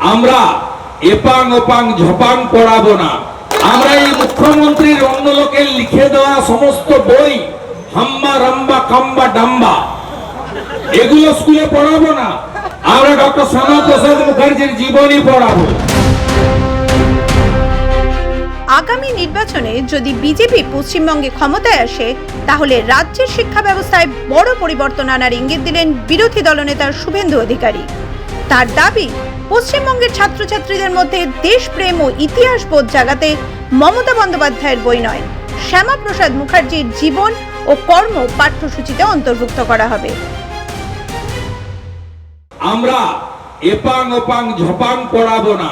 আমরা এপাং ওপাং ঝপাং পড়াবো না। আমরা এই মুখ্যমন্ত্রীর অন্য লোকের লিখে দেওয়া সমস্ত বই হাম্বা রাম্বা কাম্বা ডাম্বা, এগুলো স্কুলে পড়াবো না। আমরা ডক্টর শ্যামা প্রসাদ মুখার্জির জীবনী পড়াবো। আগামী নির্বাচনে যদি বিজেপি পশ্চিমবঙ্গে ক্ষমতায় আসে, তাহলে রাজ্যের শিক্ষা ব্যবস্থায় বড় পরিবর্তন আনার ইঙ্গিত দিলেন বিরোধী দলনেতা শুভেন্দু অধিকারী। তার দাবি, পশ্চিমবঙ্গের ছাত্রছাত্রীদের মধ্যে দেশপ্রেম ও ইতিহাস বোধ জাগাতে মমতা বন্দ্যোপাধ্যায়ের বই নয়। শ্যামাপ্রসাদ মুখার্জির জীবন ও কর্ম পাঠ্যসূচিতে অন্তর্ভুক্ত করা হবে। আমরা এপাং ওপাং ঝপাং পড়াবো না।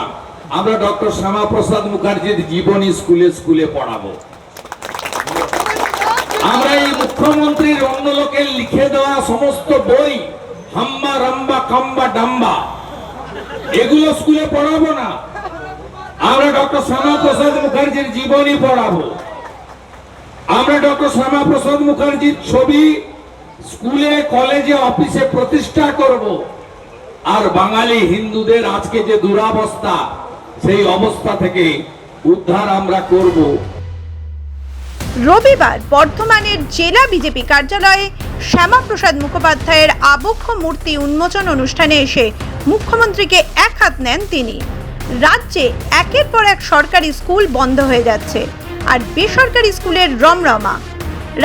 আমরা ডক্টর শ্যামা প্রসাদ মুখার্জির জীবনী স্কুলে স্কুলে পড়াবো। আমরা এই মুখ্যমন্ত্রীর অন্য লোকের লিখে দেওয়া সমস্ত বই হাম্বা রাম্বা কাম্বা ডাম্বা। এগুলো স্কুলে পড়াবো না। আমরা ডক্টর শ্যামা প্রসাদ মুখার্জির জীবনী পড়াবো। আমরা ডক্টর শ্যামা প্রসাদ মুখার্জির ছবি স্কুলে, কলেজে, অফিসে প্রতিষ্ঠা করব। আর বাঙালি হিন্দুদের আজকে যে দুরাবস্থা, সেই অবস্থা থেকে উদ্ধার আমরা করব। রবিবার বর্ধমানের জেলা বিজেপি কার্যালয়ে শ্যামাপ্রসাদ মুখোপাধ্যায়ের আবক্ষ মূর্তি উন্মোচন অনুষ্ঠানে এসে মুখ্যমন্ত্রীকে এক হাত নেন তিনি। রাজ্যে একের পর এক সরকারি স্কুল বন্ধ হয়ে যাচ্ছে আর বেসরকারি স্কুলের রমরমা।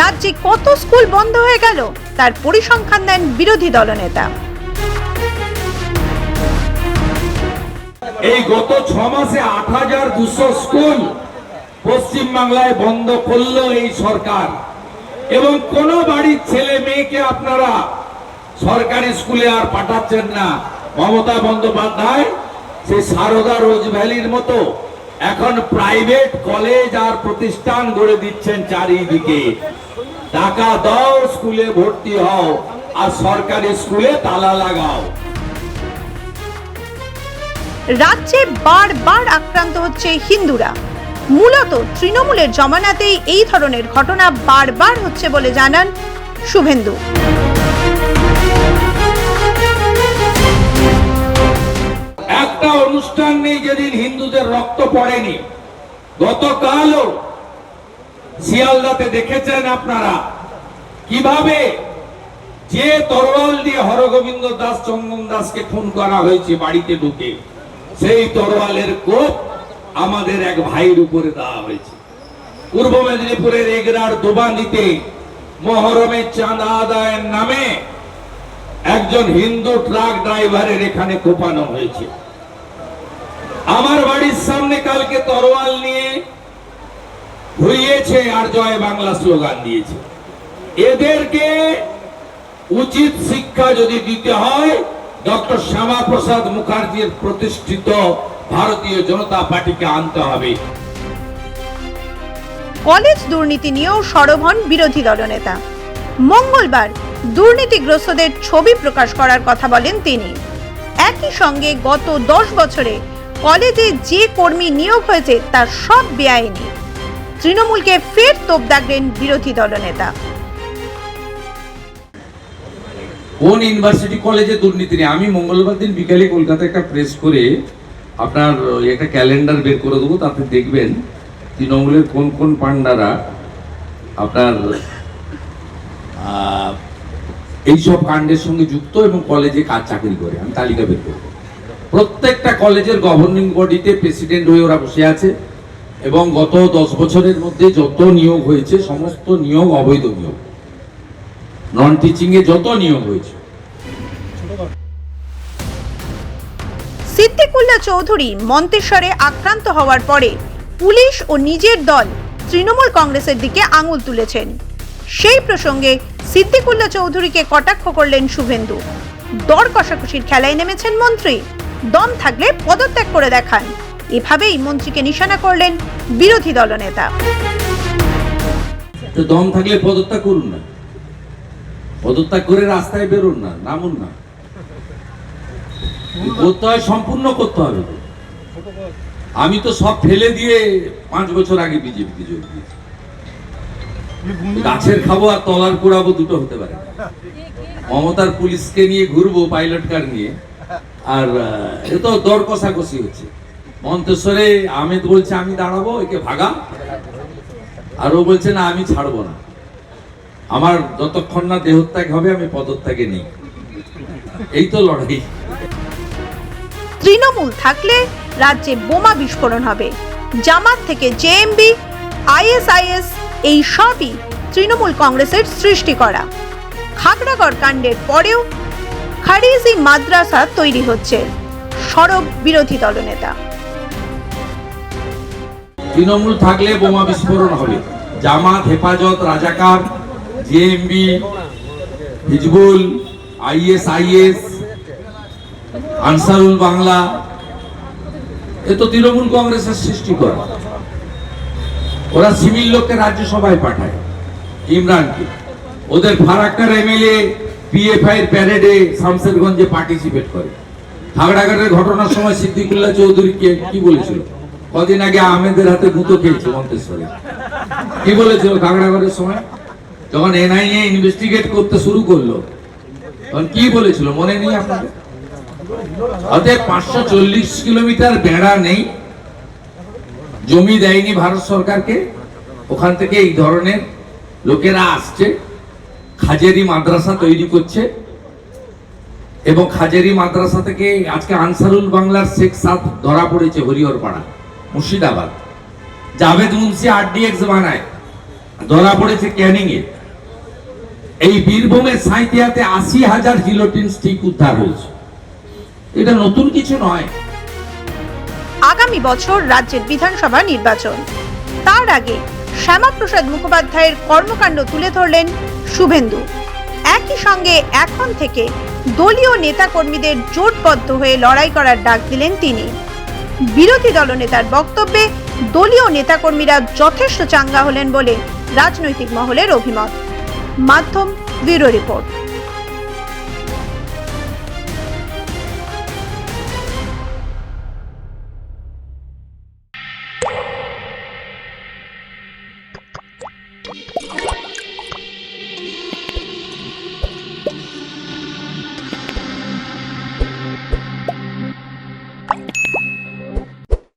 রাজ্যে কত স্কুল বন্ধ হয়ে গেল? তার পরিসংখ্যান দেন বিরোধী দলনেতা। এই গত ছ মাসে আট হাজার দুশো স্কুল পশ্চিম বাংলায় বন্ধ করল এই সরকার। এবং কোন বাড়ির ছেলে মেয়েকে আপনারা সরকারি স্কুলে আর পাঠাচ্ছেন না। মমতা বন্দ্যোপাধ্যায়, সে সারদা রোজ ভ্যালির মতো এখন প্রাইভেট কলেজ আর প্রতিষ্ঠান গড়ে দিচ্ছেন চারিদিকে। টাকা দাও, স্কুলে ভর্তি হও, আর সরকারি স্কুলে তালা লাগাও। রাজ্যে বারবার আক্রান্ত হচ্ছে হিন্দুরা। মূলত তৃণমূলের জমানাতেই এই ধরনের ঘটনা বারবার হচ্ছে বলে জানান শুভেন্দু। একটা অনুষ্ঠান নেই যেদিন হিন্দুদের রক্ত পড়েনি। গতকালও শিয়ালদাতে দেখেছেন আপনারা। কীভাবে যে তরোয়াল দিয়ে হরগোবিন্দ দাস চন্দন দাসকে খুন করা হয়েছে বাড়িতে ঢুকে, সেই তরোয়ালের কোপ আমাদের এক ভাইয়ের উপরে দেওয়া হয়েছে। পূর্ব মেদিনীপুরের এগরার দোবানিতে মহরমের চাঁদা আদায়ের নামে একজন হিন্দু ট্রাক ড্রাইভারের এখানে কোপানো হয়েছে। আমার বাড়ির সামনে কালকে তরোয়াল নিয়ে হইয়েছে আর জয় বাংলা স্লোগান দিয়েছে। এদেরকে উচিত শিক্ষা যদি দিতে হয়, ডক্টর শ্যামা প্রসাদ মুখার্জির প্রতিষ্ঠিত ভারতীয় জনতা পার্টিকে আনতে হবে। কলেজ দুর্নীতি নিয়েও সরব হন বিরোধী দলনেতা। মঙ্গলবার দুর্নীতিগ্রস্তদের ছবি প্রকাশ করার কথা বলেন তিনি। একই সঙ্গে গত দশ বছরে কলেজে যে কর্মী নিয়োগ হয়েছে তার সব বেআইনি। তৃণমূলকে ফের তোপ দাগলেন বিরোধী দলনেতা। কোন ইউনিভার্সিটি কলেজে দুর্নীতি নেই? আমি মঙ্গলবার দিন বিকালে কলকাতা একটা প্রেস করে আপনার একটা ক্যালেন্ডার বের করে দেবো তাতে দেখবেন তৃণমূলের কোন কোন পান্ডারা আপনার এইসব কাণ্ডের সঙ্গে যুক্ত এবং কলেজে কাজ চাকরি করে। আমি তালিকা বের করব প্রত্যেকটা কলেজের গভর্নিং বডিতে প্রেসিডেন্ট হয়ে ওরা বসে আছে এবং গত দশ বছরের মধ্যে যত নিয়োগ হয়েছে, সমস্ত নিয়োগ অবৈধ নিয়োগ। নন টিচিংয়ে যত নিয়োগ হয়েছে। সিদ্দিকুল্লাহ চৌধুরী মন্তেশ্বরে আক্রান্ত হওয়ার পরে পুলিশ ও নিজের দল তৃণমূল কংগ্রেসের দিকে আঙুল তুলেছেন। সেই প্রসঙ্গে সিদ্দিকুল্লা চৌধুরীকে কটাক্ষ করলেন শুভেন্দু। দর কষাকষির খেলায় নেমেছেন মন্ত্রী। দম থাকলে পদত্যাগ করে দেখান। এভাবেই মন্ত্রীকে নিশানা করলেন বিরোধী দলনেতা। দম থাকলে পদত্যাগ করুন না। পদত্যাগ করে রাস্তায় বেরোন না, নামুন না। করতে হয় সম্পূর্ণ করতে হবে আমি তো সব ফেলে দিয়ে পাঁচ বছর আগে বিজেপিতে যোগ দিয়েছি। গাছের খাব আর তলার পোড়াবো দুটো হতে পারে মমতার পুলিশকে নিয়ে ঘুরবো, পাইলট কার নিয়ে। আর এ তো দর কষাকষি হচ্ছে। মন্তেশ্বরে আমেদ বলছে, আমি দাঁড়াবো, একে ভাগা। আর ও বলছে, না, আমি ছাড়বো না। আমার যতক্ষণ না দেহত্যাগ হবে, আমি পদত্যাগে নেই। এই তো লড়াই। তৃণমূল থাকলে রাজ্যে বোমা বিস্ফোরণ হবে। জামাত থেকে জেএমবি আইএসআইএস, এই সবই তৃণমূল কংগ্রেসের সৃষ্টি করা। খাগড়াগড় কাণ্ডের পরেও খারিজি মাদ্রাসা তৈরি হচ্ছে, সরব বিরোধী দলনেতা। তৃণমূল থাকলে বোমা বিস্ফোরণ হবে। Jamaat, Hefazat, Razakar JMB Hizbul IS IS Ansarul Bangla, এ তো তৃণমূল কংগ্রেসের সৃষ্টি করা ওরা সিভিল লোককে রাজ্যসভায় পাঠায়, ইমরানকে। ওদের ফারাক্কার এমএলএ পিএফআই এর প্যারেডে শামসেরগঞ্জে পার্টিসিপেট করে। খাগড়াগড়ের ঘটনার সময় সিদ্দিকুল্লাহ চৌধুরী কে বলেছিল? কদিন আগে আহমেদের হাতে গুঁতো খেয়েছে মন্তেশ্বরে। কি বলেছিল খাগড়াগড়ের সময়? যখন এনআইএ ইনভেস্টিগেট করতে শুরু করল, তখন কি বলেছিল? মনে নেই আপনাদের? অতএব পাঁচশো চল্লিশ কিলোমিটার বেড়া নেই। জমি দেয়নি ভারত সরকারকে। ওখান থেকে এই ধরনের লোকেরা আসছে। খাজেরি মাদ্রাসা তৈরি করছে। এবং খাজেরি মাদ্রাসা থেকে আজকে আনসারুল বাংলার শেখ সাদ ধরা পড়েছে হরিহরপাড়া, মুর্শিদাবাদ। জাভেদ মুন্সি আরডিএক্স বানায়, ধরা পড়েছে ক্যানিং এ এই বীরভূমের সাঁইতিয়াতে আশি হাজার জিলোটিন স্টিক উদ্ধার হয়েছে। এটা নতুন কিছু নয়। আগামী বছর রাজ্যের বিধানসভা নির্বাচন। তার আগে শ্যামাপ্রসাদ মুখোপাধ্যায়ের কর্মকাণ্ড তুলে ধরলেন শুভেন্দু। একই সঙ্গে এখন থেকে দলীয় নেতাকর্মীদের জোটবদ্ধ হয়ে লড়াই করার ডাক দিলেন তিনি। বিরোধী দলনেতার বক্তব্যে দলীয় নেতাকর্মীরা যথেষ্ট চাঙ্গা হলেন বলে রাজনৈতিক মহলের অভিমত। মাধ্যম ব্যুরো রিপোর্ট।